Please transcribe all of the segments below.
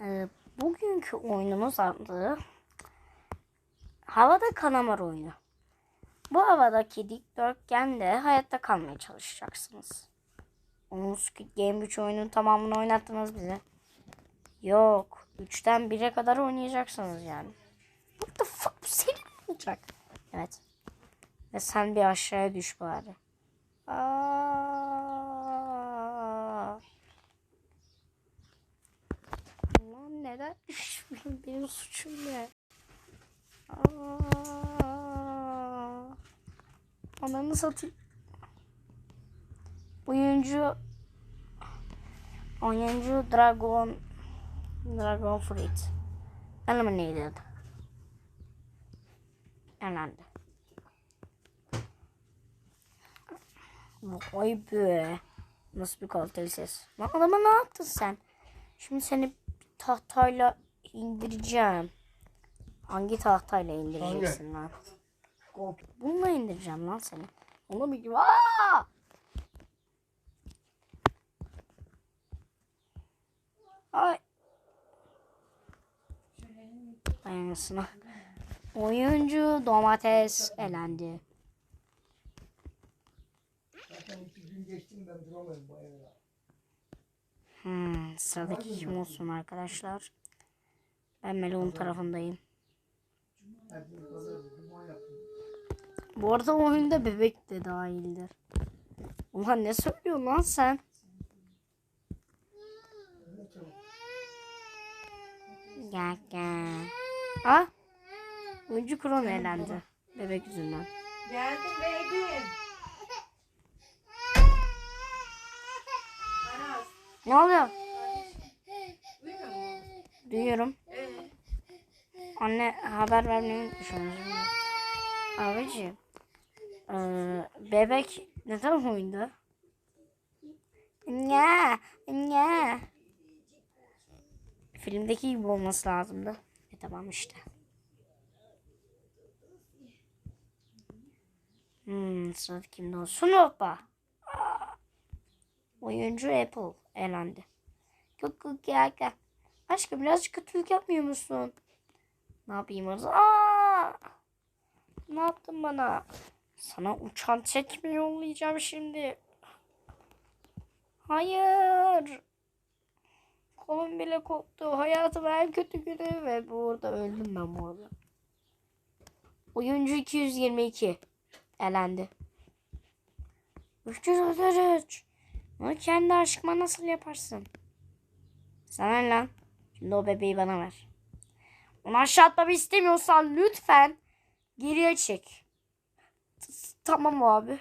Ee, bugünkü oyunumuz adı Havada Kalamar oyunu. Bu havadaki dikdörtgende hayatta kalmaya çalışacaksınız. Onun Squid Game 3 oyunun tamamını oynattınız bize. Yok. 3'ten 1'e kadar oynayacaksınız yani. What the fuck bu senin olacak? Evet. Ve sen bir aşağıya düş bari. Aa. Lan neden? Benim suçum ne? Aa. Ananı satayım. Oyuncu oyuncu Dragon Dragon Fruit eliminated. Elendi. Vay be. Nasıl bir kaliteli ses. Lan adama ne yaptın sen? Şimdi seni tahtayla indireceğim. Hangi tahtayla indireceksin lan? Bununla indireceğim lan seni. Ona bir gibi. Aa! Ay. Aynısına. Oyuncu domates elendi. Zaten iki gün geçtim ben duramıyorum bu evde. Hmm, sıradaki kim olsun arkadaşlar? Ben Melon tarafındayım. Bu arada oyunda bebek de dahildir. Ulan ne söylüyorsun lan sen? Gel gel. Ha? Oyuncu Kron elendi. Bebek yüzünden. Geldim bebeğim. Ne oluyor? Duyuyorum. Ee, Anne haber vermeyi düşünüyorum. Abiciğim. eee, bebek neden oyunda? Ne? Ne? Filmdeki gibi olması lazımdı. E tamam işte. Hmm, sıradaki kimde olsun? Aa! Oyuncu Apple elendi. Yok yok gel gel. Aşkım birazcık kötülük yapmıyor musun? Ne yapayım o zaman? Ne yaptın bana? Sana uçan tekme yollayacağım şimdi. Hayır. Kolum bile koptu. Hayatım en kötü günü ve burada öldüm ben bu arada. Oyuncu 222 elendi. 333. Bunu kendi aşkıma nasıl yaparsın? Sana lan? Şimdi o bebeği bana ver. Onu aşağı atmamı istemiyorsan lütfen geriye çek. Tamam abi.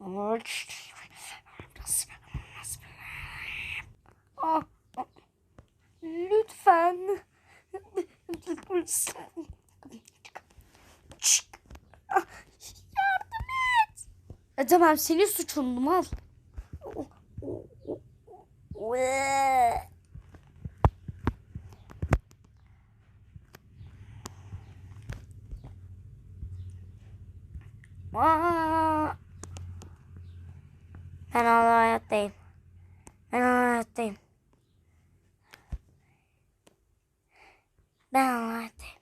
Ama- Ah, ah. Lütfen. Ah, Yardım et. E, tamam senin suçun. Ve- Aa! Ben hala hayattayım. Ben hala hayattayım. Ben hala hayattayım.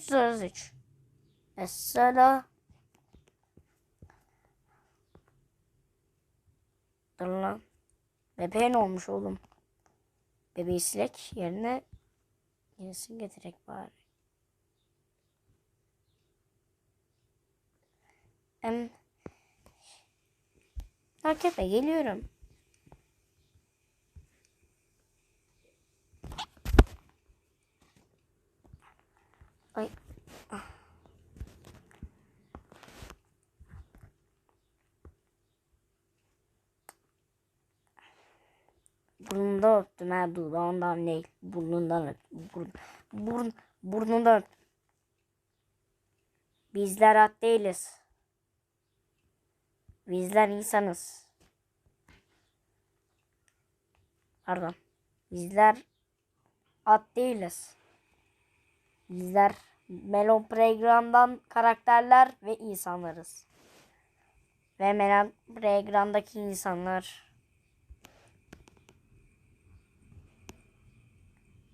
333. Mesela Dur lan. Bebeğin olmuş oğlum. Bebeği silek yerine yenisini getirek bari. Em, Takip'e geliyorum. Burnunda öptüm ha dudağından değil. Burnundan öptüm. Burun, burun, burnundan. Bizler at değiliz. Bizler insanız. Pardon. Bizler at değiliz. Bizler Melon Playground'dan karakterler ve insanlarız. Ve Melon Playground'daki insanlar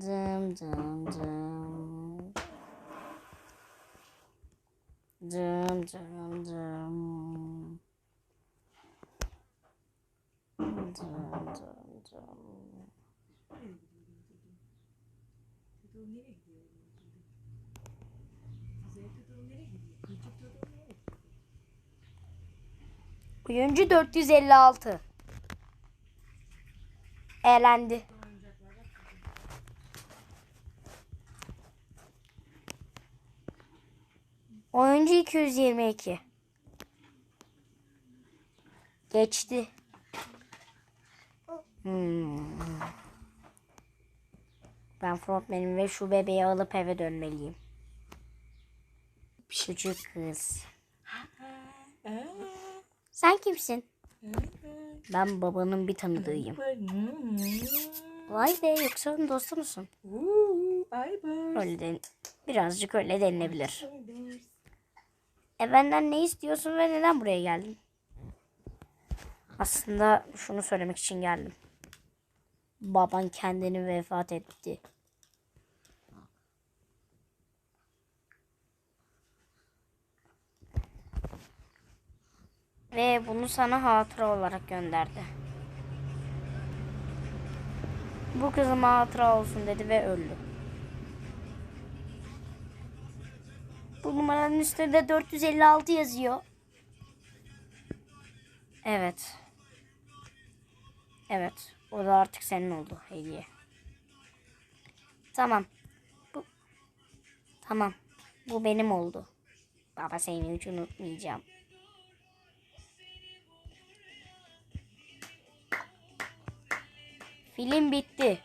Dım dım dım. Dım dım dım. Dım dım dım. Oyuncu 456. Eğlendi. Oyuncu 222. Geçti. Hmm. Ben frontmenim ve şu bebeği alıp eve dönmeliyim. Küçük kız. Sen kimsin? Ben babanın bir tanıdığıyım. Vay be yoksa onun dostu musun? Öyle de, birazcık öyle denilebilir. E benden ne istiyorsun ve neden buraya geldin? Aslında şunu söylemek için geldim. Baban kendini vefat etti. Ve bunu sana hatıra olarak gönderdi. Bu kızıma hatıra olsun dedi ve öldü. Bu numaranın üstünde 456 yazıyor. Evet. Evet. O da artık senin oldu hediye. Tamam. Bu Tamam. Bu benim oldu. Baba seni hiç unutmayacağım. Film bitti.